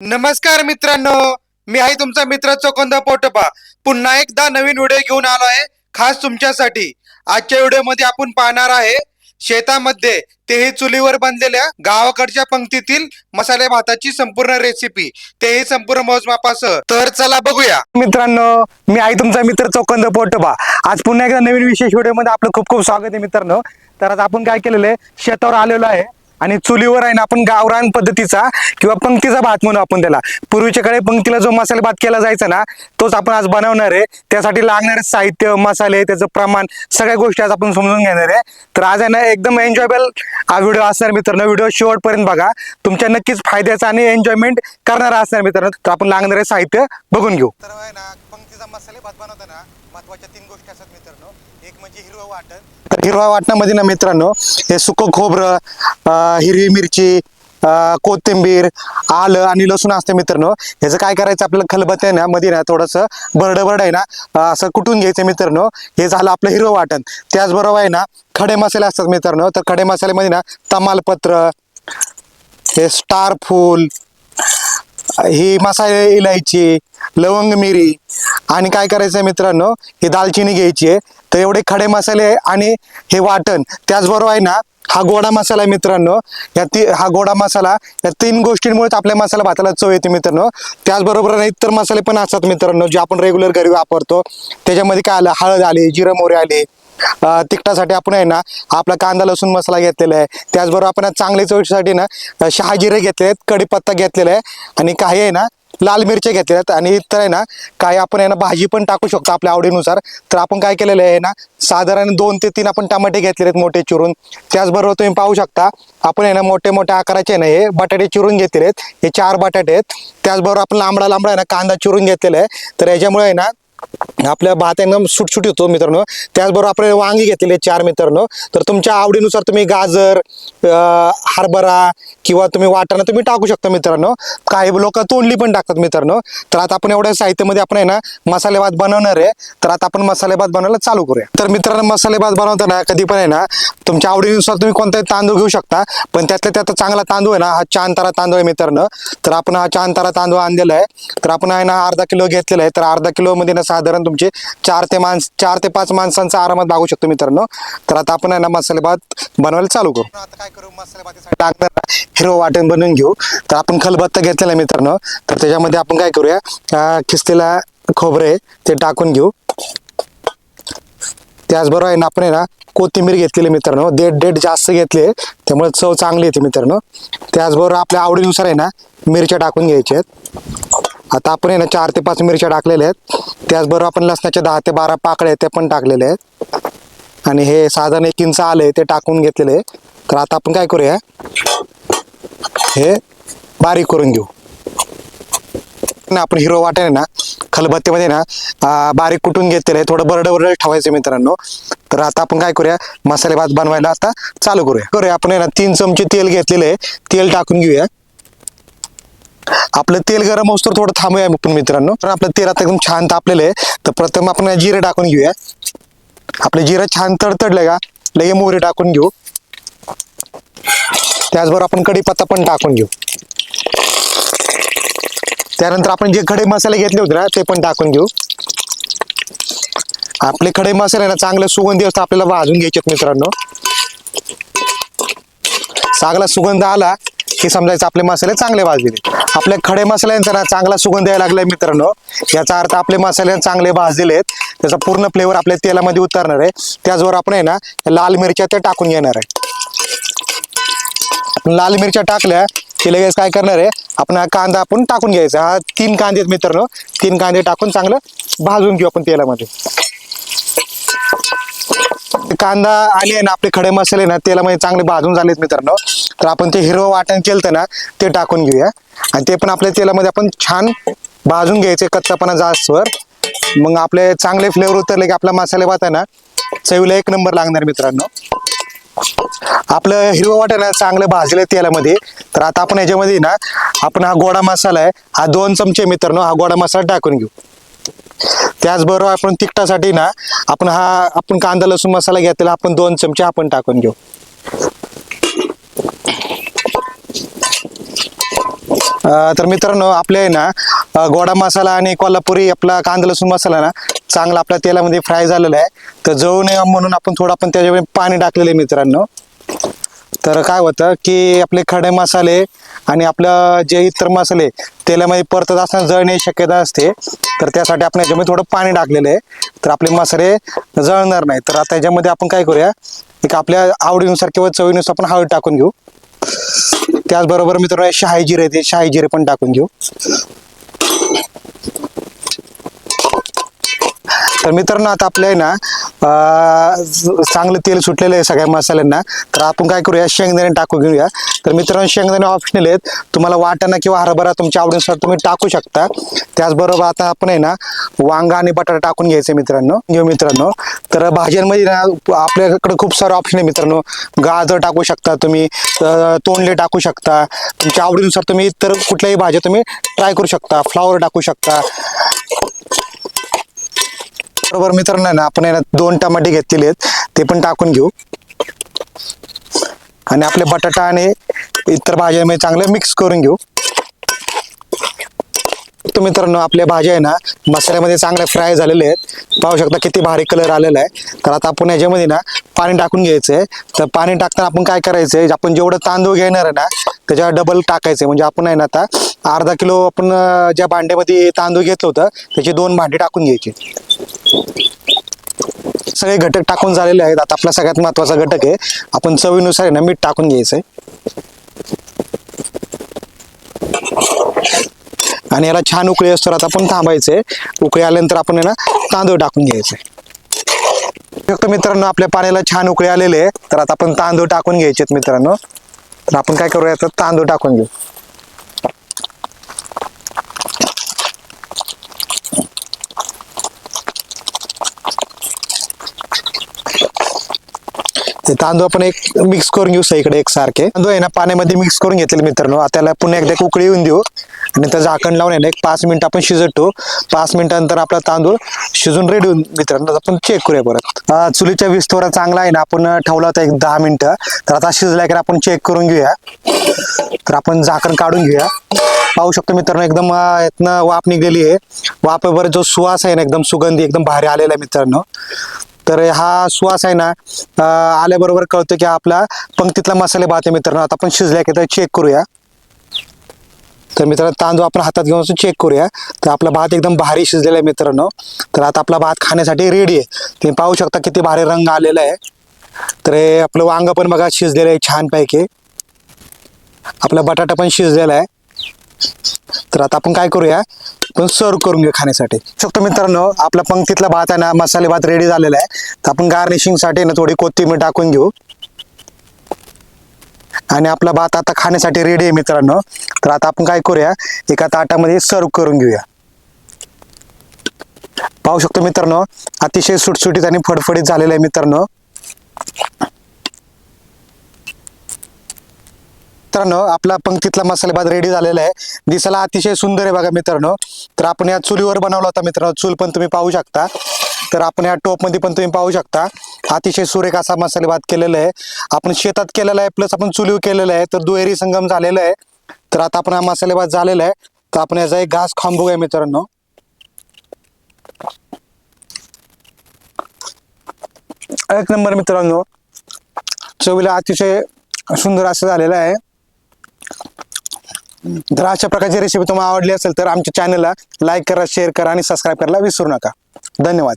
नमस्कार मित्रांनो मी आहे तुमचा मित्र चोकंद पोटपा. पुन्हा एकदा नवीन व्हिडिओ घेऊन आलो आहे खास तुमच्यासाठी. आजच्या व्हिडिओमध्ये आपण पाहणार आहे शेतामध्ये तेही चुलीवर बनलेल्या गावाकडच्या पंक्तीतील मसाले भाताची संपूर्ण रेसिपी तेही संपूर्ण मोजमापासह. तर चला बघूया. मित्रांनो मी आहे तुमचा मित्र चौकंद पोटोबा आज पुन्हा एकदा नवीन विशेष व्हिडिओमध्ये आपलं खूप खूप स्वागत आहे मित्रांनो. तर आज आपण काय केलेलं आहे शेतावर आलेलो आहे. आणि चुलीवर आहे ना आपण गावरान पद्धतीचा किंवा पंक्तीचा भात म्हणू आपण त्याला. पूर्वीच्या काळी पंक्तीला जो मसाले भात केला जायचा ना तोच आपण आज बनवणार आहे. त्यासाठी लागणारे साहित्य मसाले त्याचं प्रमाण सगळ्या गोष्टी आज आपण समजून घेणार आहे. तर आज आहे ना एकदम एन्जॉयबल हा व्हिडिओ असणार मित्रांनो. व्हिडिओ शेवटपर्यंत बघा. तुमच्या नक्कीच फायद्याचा आणि एन्जॉयमेंट करणारा असणार मित्रांनो. तर आपण लागणारे साहित्य बघून घेऊ. तर आहे ना पंक्तीचा मसाले भात बनवताना महत्त्वाच्या तीन गोष्टी असतात हिरवं वाटण? तर हिरवा वाटणामध्ये ना मित्रांनो हे सुकं खोबरं हिरवी मिरची कोथिंबीर आलं आणि लसूण असते मित्रांनो. ह्याचं काय करायचं आपल्याला खलबत आहे ना मध्ये ना थोडंसं बरड बरड आहे ना असं कुटून घ्यायचं मित्रांनो. हे झालं आपलं हिरवं वाटण. त्याचबरोबर आहे ना खडे मसाले असतात मित्रांनो. तर खडे मसाल्यामध्ये ना तमालपत्र हे स्टार फूल ही मसाले इलायची लवंग मिरी आणि काय करायचं आहे मित्रांनो? ही दालचिनी घ्यायची आहे. तर एवढे खडे मसाले आणि हे वाटण त्याचबरोबर आहे ना हा गोडा मसाला आहे मित्रांनो. या ती हा गोडा मसाला या तीन गोष्टींमुळेच आपल्या मसाला भाताला चव येते मित्रांनो. त्याचबरोबर इतर मसाले पण असतात मित्रांनो जे आपण रेग्युलर घरी वापरतो. त्याच्यामध्ये काय आलं? हळद आली जिरं मोहरी आली तिखटासाठी आपण आहे ना आपला कांदा लसूण मसाला घेतलेला आहे. त्याचबरोबर आपण चांगल्या चवीसाठी ना शहाजिरे घेतले आहेत कढीपत्ता घेतलेला आहे आणि काही आहे ना लाल मिरच्या घेतलेल्या आहेत आणि इतर आहे ना काही आपण आहे ना भाजी पण टाकू शकतो आपल्या आवडीनुसार. तर आपण काय केलेलं आहे ना साधारण दोन ते तीन आपण टमाटे घेतलेले आहेत मोठे चिरून. त्याचबरोबर तुम्ही पाहू शकता आपण आहे ना मोठे मोठे आकाराचे आहे ना हे बटाटे चिरून घेतलेले आहेत. हे चार बटाटे आहेत. त्याचबरोबर आपण लांबडा लांबडा आहे ना कांदा चिरून घेतलेला आहे. तर याच्यामुळे आहे ना आपल्या भात एकदम सुटसुट होतो मित्रांनो. त्याचबरोबर आपण वांगी घेतलेले चार मित्रांनो. तर तुमच्या आवडीनुसार तुम्ही गाजर हरभरा किंवा तुम्ही वाटाणा तुम्ही टाकू शकता मित्रांनो. काही लोक तोंडली पण टाकतात मित्रांनो. तर आता आपण एवढ्या साहित्यामध्ये आपण आहे ना मसाले भात बनवणार आहे. तर आता आपण मसाले भात बनवायला चालू करूया. तर मित्रांनो मसाले भात बनवताना कधी पण आहे ना तुमच्या आवडीनुसार तुम्ही कोणताही तांदूळ घेऊ शकता. पण त्यातल्या त्यात चांगला तांदूळ आहे ना हा चांतारा तांदूळ आहे मित्रांनो. तर आपण हा चांतारा तांदूळ आणलेला आहे. तर आपण आहे ना अर्धा किलो घेतलेला आहे. तर अर्धा किलोमध्ये ना साधारण तुमचे चार ते माणस चार ते पाच माणसांचा आरामात भागू शकतो मित्रांनो. तर आता आपण आहे ना मसाले भात बनवायला चालू करू. आता काय करू? मसाले भातीसाठी टाकणार हिरवं वाटण बनवून घेऊ. तर आपण खलबत्ता घेतलेला आहे मित्रांनो. तर त्याच्यामध्ये आपण काय करूया? खिस्तीला खिसलेला खोबरे ते टाकून घेऊ. त्याचबरोबर आहे ना आपण आहे ना कोथिंबीर घेतलेली मित्रांनो. डेट डेट जास्त घेतले त्यामुळे चव चांगली येते मित्रांनो. त्याचबरोबर आपल्या आवडीनुसार आहे ना मिरच्या टाकून घ्यायच्या आहेत. आता आपण आहे ना चार ते पाच मिरच्या टाकलेल्या आहेत. त्याचबरोबर आपण लसणाच्या दहा ते बारा पाकळे आहेत ते पण टाकलेले आहेत. आणि हे साधारण एक इंच आले ते टाकून घेतलेले आहे. तर आता आपण काय करूया? हे बारीक करून घेऊ. ना आपण हिरो वाटण आहे ना खलबत्त्यामध्ये ना बारीक कुटून घेतलेलं आहे. थोडं बरड बरड ठेवायचं मित्रांनो. तर आता आपण काय करूया? मसाले भात बनवायला आता चालू करूया. करूया. आपण आहे ना तीन चमचे तेल घेतलेले आहे. तेल टाकून घेऊया. आपलं तेल गरम असतो थोडं थांबूया आपण मित्रांनो. तर आपलं तेल आता एकदम छान तापलेलं आहे. तर प्रथम आपण जिरे टाकून घेऊया. आपलं जिरं छान तडतडलं का? लगे मोहरी टाकून घेऊ. त्याचबरोबर आपण कढीपत्ता पण टाकून घेऊ. त्यानंतर आपण जे खडे मसाले घेतले होते ना ते पण टाकून घेऊ. आपले खडे मसाले ना चांगले सुगंधी असतात आपल्याला भाजून घ्यायचे मित्रांनो. चांगला सुगंध आला. हे समजायचं आपले मसाले चांगले भाजलेले आपल्या खडे मसाल्यांचा ना चांगला सुगंध यायला लागलाय मित्रांनो. याचा अर्थ आपले मसाले चांगले भाजलेले आहेत. त्याचा पूर्ण फ्लेवर आपल्या तेलामध्ये उतरणार आहे. त्याचबरोबर आपण आहे ना लाल मिरच्या त्या टाकून घेणार आहे. आपण लाल मिरच्या टाकल्या की लगेच काय करणार आहे आपण हा कांदा आपण टाकून घ्यायचा. हा तीन कांदे आहेत मित्रांनो. तीन कांदे टाकून चांगलं भाजून घेऊ आपण तेलामध्ये. कांदा आले ना आपले खडे मसाले ना तेलामध्ये म्हणजे चांगले भाजून झालेत मित्रांनो. तर आपण ते हिरवं वाटण केलं ना ते टाकून घेऊया. आणि ते पण आपल्या तेलामध्ये आपण छान भाजून घ्यायचे कच्चापणा जास्तवर. मग आपले चांगले फ्लेवर उतरले की आपला मसाले भात आहे ना चवीला एक नंबर लागणार मित्रांनो. आपलं हिरवं वाटण चांगलं भाजलं तेलामध्ये. तर आता आपण याच्यामध्ये ना आपण हा गोडा मसाला आहे हा दोन चमचे मित्रांनो हा गोडा मसाला टाकून घेऊ. त्याचबरोबर आपण तिखटासाठी ना आपण हा आपण कांदा लसूण मसाला घेतलेला आपण दोन चमचे आपण टाकून घेऊ. अं, तर मित्रांनो आपले आहे ना गोडा मसाला आणि कोल्हापुरी आपला कांदा लसूण मसाला ना चांगला आपल्या तेलामध्ये फ्राय झालेला आहे. तर जळू नये म्हणून आपण थोडं आपण त्याच्यामध्ये पाणी टाकलेलं आहे मित्रांनो. तर काय होतं की आपले खडे मसाले आणि आपलं जे इतर मसाले तेलामध्ये म्हणजे परतत असताना जळण्याची शक्यता असते. तर त्यासाठी आपण याच्यामध्ये थोडं पाणी टाकलेलं आहे. तर आपले मसाले जळणार नाही. तर आता याच्यामध्ये आपण काय करूया एक आपल्या आवडीनुसार किंवा चवीनुसार आपण हळद टाकून घेऊ. त्याचबरोबर मित्रांनो शाही जिरे ते शाही जिरे पण टाकून घेऊ. तर मित्रांनो आता आपल्या आहे ना चांगलं तेल सुटलेलं आहे सगळ्या मसाल्यांना. तर आपण काय करूया शेंगदाणे टाकू घेऊया. तर मित्रांनो शेंगदाणे ऑप्शनल आहेत. तुम्हाला वाटाणा किंवा हरभरा तुमच्या आवडीनुसार तुम्ही टाकू शकता. त्याचबरोबर आता आपण आहे ना वांगा आणि बटाटा टाकून घ्यायचं मित्रांनो. घेऊ मित्रांनो. तर भाज्यांमध्ये ना आपल्याकडे खूप सारे ऑप्शन आहे मित्रांनो. गाजर टाकू शकता तुम्ही तोंडले टाकू शकता. तुमच्या आवडीनुसार तुम्ही इतर कुठल्याही भाज्या तुम्ही ट्राय करू शकता. फ्लावर टाकू शकता. बरोबर मित्रांनो ना आपण आहे ना दोन टमाटे घेतलेले आहेत ते पण टाकून घेऊ. आणि आपले बटाटा आणि इतर भाज्यांमध्ये चांगले मिक्स करून घेऊ. तर मित्रांनो आपल्या भाज्या आहे ना मसाल्यामध्ये चांगल्या फ्राय झालेले आहेत. पाहू शकता किती भारी कलर आलेला आहे. तर आता आपण याच्यामध्ये ना पाणी टाकून घ्यायचं आहे तर पाणी टाकताना आपण काय करायचं आहे आपण जेवढं तांदूळ घेणार आहे ना त्याच्यावर डबल टाकायचं म्हणजे आपण आहे ना आता अर्धा किलो आपण ज्या भांड्यामध्ये तांदूळ घेतलं होतं त्याचे दोन भांडे टाकून घ्यायचे. सगळे घटक टाकून झालेले आहेत. आता आपला सगळ्यात महत्त्वाचा घटक आहे आपण चवीनुसार आहे ना मीठ टाकून घ्यायचंय. आणि याला छान उकळी असतो आता आपण थांबायचंय. उकळी आल्यानंतर आपण आहे ना तांदूळ टाकून घ्यायचे फक्त मित्रांनो आपल्या पाण्याला छान उकळी आलेले आहे. तर आता आपण तांदूळ टाकून घ्यायचे मित्रांनो. तर आपण काय करूया तर तांदूळ टाकून घेऊ. ते तांदूळ आपण एक मिक्स करून घेऊ सगळीकडे एक सारखे तांदूळ आहे ना पाण्यामध्ये मिक्स करून घेतले मित्रांनो. त्याला पुन्हा एकदा उकळी येऊन देऊ. आणि त्याचं झाकण लावून आहे ना एक पाच मिनिट आपण शिजवतो पाच मिनिटानंतर आपला तांदूळ शिजून रेडी होऊन मित्रांनो आपण चेक करूया परत. चुलीच्या विस्तोरा चांगला आहे ना आपण ठेवला होता एक दहा मिनिटं. तर आता शिजलाय की आपण चेक करून घेऊया. तर आपण झाकण काढून घेऊया. पाहू शकतो मित्रांनो एकदम यातनं वाप निघलेली आहे. वाफेवर जो सुवास आहे ना एकदम सुगंधी एकदम भारी आलेला आहे मित्रांनो. तर हा सुवास आहे ना आल्याबरोबर कळतो की आपला पंक्तीतला मसाले भात आहे मित्रांनो. आता आपण शिजल्या की तर चेक करूया. तर मित्रांनो तांदूळ आपण हातात घेऊन चेक करूया. तर आपला भात एकदम भारी शिजलेला आहे मित्रांनो. तर आता आपला भात खाण्यासाठी रेडी आहे. तुम्ही पाहू शकता किती भारी रंग आलेला आहे. तर हे आपलं वांग पण बघा शिजलेलं आहे छानपैकी. आपला बटाटा पण शिजलेला आहे. तर आता आपण काय करूया? पण सर्व करून घेऊ खाण्यासाठी. शकतो मित्रांनो आपला पंक्तीतला भात आहे ना मसाले भात रेडी झालेला आहे. तर आपण गार्निशिंगसाठी ना थोडी कोथिंबीर टाकून घेऊ. आणि आपला भात आता खाण्यासाठी रेडी आहे मित्रांनो. तर आता आपण काय करूया? एका ताटामध्ये सर्व करून घेऊया. पाहू शकतो मित्रांनो अतिशय सुटसुटीत आणि फडफडीत झालेलं आहे मित्रांनो. मित्रांनो आपला पंक्तीतला मसाले भात रेडी झालेला आहे. दिसायला अतिशय सुंदर आहे बघा मित्रांनो. तर आपण या चुलीवर बनवला होता मित्रांनो. चूल पण तुम्ही पाहू शकता. तर आपण या टोपमध्ये पण तुम्ही पाहू शकता. अतिशय सुरेख असा मसाले भात केलेला आहे. आपण शेतात केलेला आहे प्लस आपण चुलीव केलेला आहे तर दुहेरी संगम झालेला आहे. तर आता आपण हा मसाले भात झालेला आहे. तर आपण याचा एक घास खांबू आहे मित्रांनो. एक नंबर मित्रांनो. चवीला अतिशय सुंदर असं झालेलं आहे. जर अशा प्रकारची रेसिपी तुम्हाला आवडली असेल तर आमच्या चॅनलला लाईक करा शेअर करा आणि सबस्क्राईब करायला विसरू नका. धन्यवाद.